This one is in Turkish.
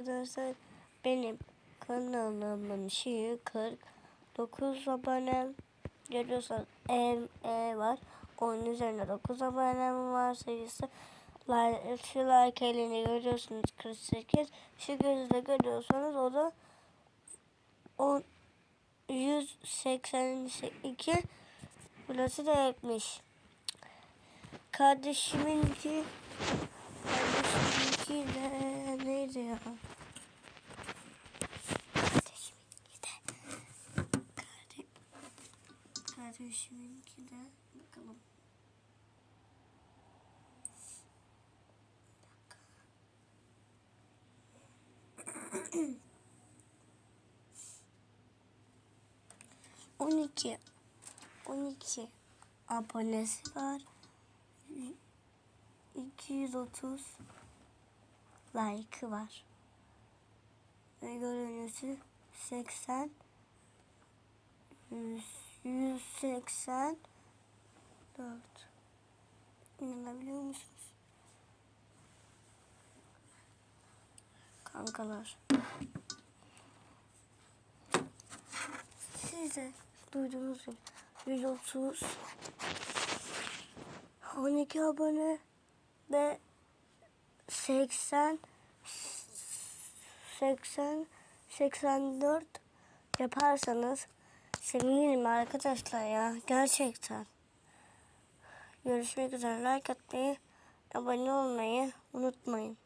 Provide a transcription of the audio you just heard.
Arkadaşlar benim kanalımın şeyi 49 abone görüyorsanız E, e var. Onun üzerine 9 abonem var sayısı. Like, şu like elini görüyorsunuz 48. Şu gözle görüyorsanız o da 10, 182. Burası da ekmiş. Kardeşiminki Kardeşiminki de neydi ya? Kardeşiminki de Karde Kardeşiminki de bakalım. On iki, on iki abonesi var. 230 like'ı var. Ve görünüşü 80 100, 184 İnanabiliyor musunuz? Kankalar. Siz de duyduğunuz gibi 130 12 abone ve 80 80 84 yaparsanız sevinirim arkadaşlar ya gerçekten. Görüşmek üzere like atmayı, abone olmayı unutmayın.